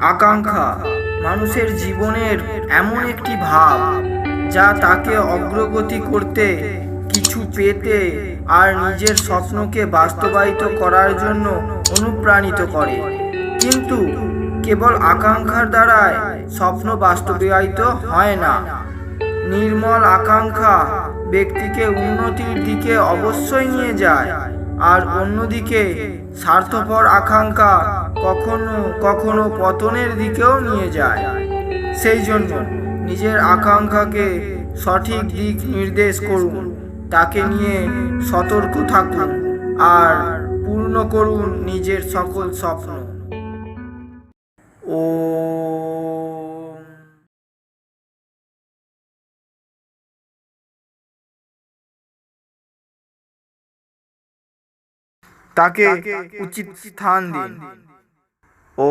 আকাঙ্ক্ষা, মানুষের জীবনের এমন একটি ভাব যা তাকে অগ্রগতি করতে, কিছু পেতে আর নিজের স্বপ্নকে বাস্তবায়িত করার জন্য অনুপ্রাণিত করে। কিন্তু কেবল আকাঙ্ক্ষার দ্বারায় স্বপ্ন বাস্তবায়িত হয় না। নির্মল আকাঙ্ক্ষা ব্যক্তিকে উন্নতির দিকে অবশ্যই নিয়ে যায়। আর অন্যদিকে স্বার্থপর আকাঙ্ক্ষা কখনো কখনো পতনের দিকেও নিয়ে যায়। সেই জন্য নিজের আকাঙ্ক্ষাকে সঠিক দিক নির্দেশ করুন, তাকে নিয়ে সতর্ক থাকুন আর পূর্ণ করুন নিজের সকল স্বপ্ন। ও তাকে উচিত স্থান দিন। ও